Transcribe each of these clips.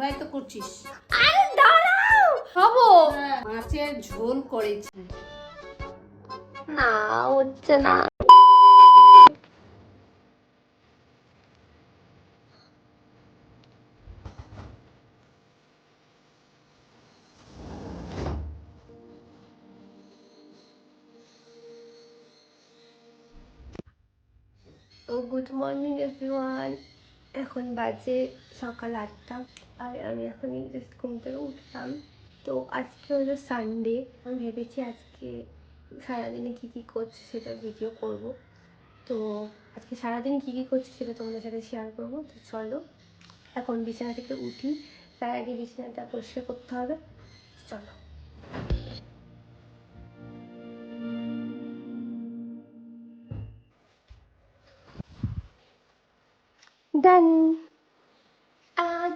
তোরাই তো করছিস। আরে দাঁড়াও! খাব। মাছের ঝোল করেছি। না হচ্ছে না। তো গুড মর্নিং এভরিওয়ান এখন বাজে সকাল আটটা আর আমি এখনই জাস্ট ঘুম থেকে উঠলাম। তো আজকে হলো সানডে আমি ভেবেছি আজকে সারাদিনে কী কী করছি সেটা ভিডিও করব। তো আজকে সারাদিন কী কী করছি সেটা তোমাদের সাথে শেয়ার করব। তো চলো, এখন বিছানা থেকে উঠি। তার আগে বিছানাটা পরিষ্কার করতে হবে। চলো। ডান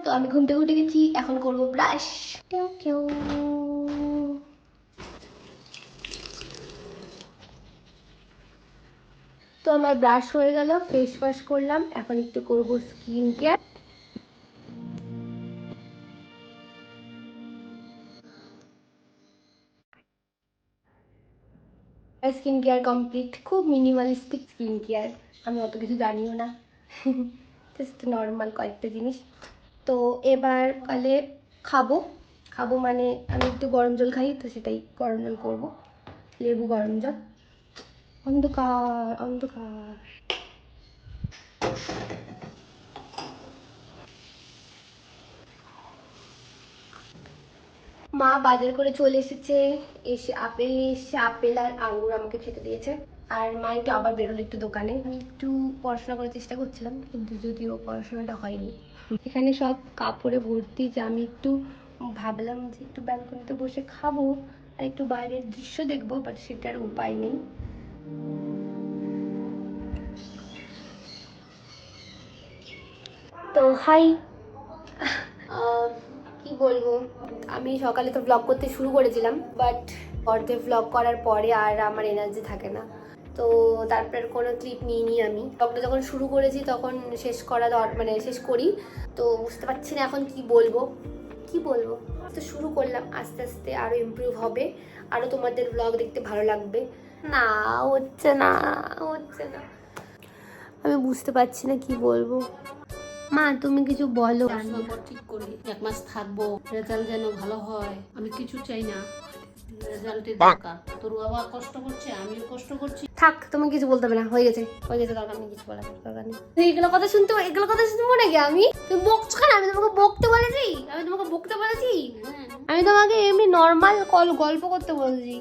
তো আমি ঘুম থেকে উঠে গেছি এখন করব ব্রাশ কেউ কেউ তো আমার ব্রাশ হয়ে গেল ফেস ওয়াশ করলাম এখন একটু করব skin care skin care complete খুব মিনিমালিস্টিক স্কিন কেয়ার আমি অত কিছু জানিও না। জাস্ট নর্মাল কয়েকটা জিনিস। তো এবার কালে খাব। খাব মানে আমি একটু গরম জল খাই, তো সেটাই গরম জল করব। লেবু গরম জল। অন্ধকার অন্ধকার। মা বাজার করে চলে এসেছে। এসে আপেল নিয়ে আপেল আর আঙ্গুর আমাকে খেতে দিয়েছে। আর মা একটু আবার বেরোলো একটু দোকানে। আমি একটু পড়াশোনা করার চেষ্টা করছিলাম, কিন্তু যদিও পড়াশোনাটা হয়নি। এখানে সব কাপড়ে ভর্তি, যে আমি একটু ভাবলাম যে একটু ব্যালকনিতে বসে খাব আর একটু বাইরের দৃশ্য দেখব বাট সেটার উপায় নেই। তো হাই বলব? আমি সকালে তো ব্লগ করতে শুরু করেছিলাম বাট পরতে ব্লগ করার পরে আর আমার এনার্জি থাকে না। তো তারপর কোনো ক্লিপ নিইনি আমি। ব্লগটা যখন শুরু করেছি, তখন শেষ করা দর- মানে শেষ করি। তো বুঝতে পারছি না এখন কি বলব। কি বলব? তো শুরু করলাম, আস্তে আস্তে আরও ইমপ্রুভ হবে। আরও তোমাদের ব্লগ দেখতে ভালো লাগবে। না, হচ্ছে না হচ্ছে না। আমি বুঝতে পারছি না কি বলব। মা তুমি কিছু বলো। ঠিক করে এক মাস থাকব রেজাল্ট যেন ভালো হয়। আমি কিছু চাই না। রেজাল্টের দরকার। তোর বাবা কষ্ট করছে আমিও কষ্ট করছি। থাক তুমি কিছু বলতে হবে না হয়ে গেছে। হয়ে গেছে দরকার নেই কিছু বলার দরকার নেই। তুই এগুলো কথা শুনতে এগুলো কথা শুনব নাকি আমি? তুমি বকছো কেন আমি তোমাকে বকতে বলেছি? আমি তোমাকে বকতে বলেছি? হ্যাঁ। আমি তোমাকে এমনি নর্মাল কল গল্প করতে বলেছি।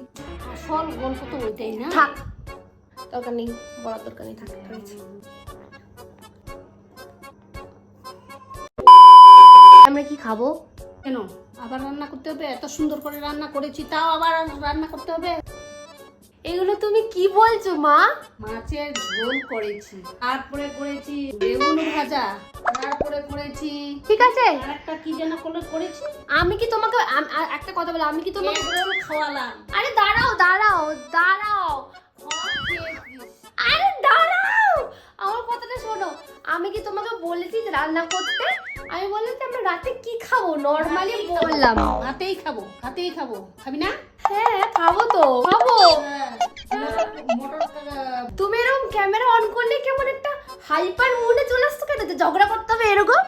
আসল গল্প তো ওইটাই না? থাক দরকার নেই বলার দরকার নেই থাক হয়েছে। আমরা কি খাব? কেন? আবার রান্না করতে হবে? এত সুন্দর করে রান্না করেছি তাও আবার রান্না করতে হবে? এগুলো তুমি কি বলছো মা? মাছের ঝোল করেছি তারপরে করেছি বেগুন ভাজা তারপরে করেছি ঠিক আছে। আর একটা কি যেন করে করেছি? আমি কি তোমাকে একটা কথা বলো আমি কি তোমাকে খাওয়ালাম। আরে দাঁড়াও দাঁড়াও দাঁড়াও। আমি কি তোমাকে বলেছি যে রান্না করতে? আমি বললাম যে আমরা রাতে কি খাব? নর্মালি বললাম। ভাতেই খাব ভাতেই খাব। খাবি না? হ্যাঁ খাব তো খাব। হ্যাঁ, তুমি এরকম ক্যামেরা অন করলে কেমন একটা হাইপার মুডে চলে আসছো কেন? যে ঝগড়া করতে হবে এরকম?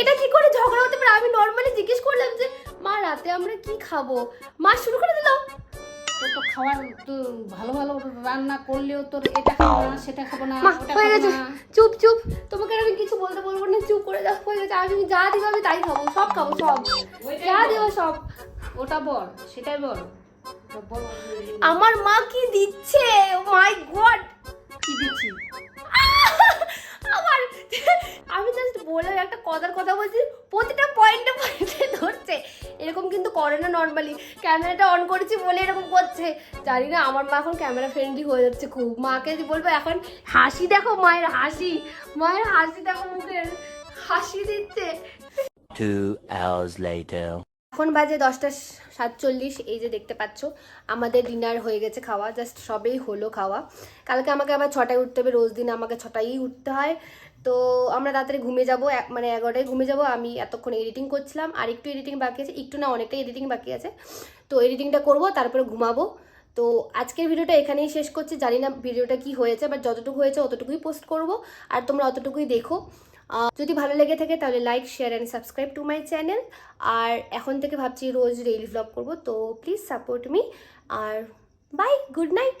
এটা কি করে ঝগড়া হতে পারে? আমি নর্মালি জিজ্ঞেস করলাম যে মা রাতে আমরা কি খাব? মা শুরু করে দিল তোর তো খাওয়ার তো ভালো ভালো রান্না করলেও তোর এটা খাব না সেটা খাব না ওটা হয়ে খাব গেছে। না। চুপ চুপ। তোমাকে আর আমি কিছু বলতে বলব না চুপ করে যাও হয়ে গেছে। আমি যা দিবে আমি তাই খাব সব খাব সব। যা বল। সব। ওটা বল সেটাই বল বল। আমার মা কি দিচ্ছে? এরকম কিন্তু করে না নর্মালি ক্যামেরাটা অন করেছি বলে এরকম করছে। জানি না, আমার মা এখন ক্যামেরা ফ্রেন্ডলি হয়ে যাচ্ছে খুব। মাকে বলব, এখন হাসি দেখো মায়ের হাসি। মায়ের হাসি দেখো মুখের হাসি দিচ্ছে। Two hours later. এখন বাজে দশটা সাতচল্লিশ, এই যে দেখতে পাচ্ছ, আমাদের ডিনার হয়ে গেছে খাওয়া জাস্ট সবেই হলো খাওয়া। কালকে আমাকে আবার ছটায় উঠতে হবে, রোজ দিন আমাকে ছটায়ই উঠতে হয়। তো আমরা তাড়াতাড়ি ঘুমিয়ে যাব মানে এগারোটায় ঘুমিয়ে যাব, আমি এতক্ষণ এডিটিং করছিলাম, আর একটু এডিটিং বাকি আছে, একটু না অনেকটা এডিটিং বাকি আছে। তো এডিটিংটা করব, তারপরে ঘুমাবো। তো আজকের ভিডিওটা এখানেই শেষ করছি, জানি না ভিডিওটা কি হয়েছে বাট যতটুকু হয়েছে, অতটুকুই পোস্ট করব, আর তোমরা অতটুকুই দেখো। যদি ভালো লেগে থাকে তাহলে like share and subscribe to my channel আর এখন থেকে ভাবছি রোজ ডেইলি ভ্লগ করব, তো প্লিজ সাপোর্ট মি আর বাই গুড নাইট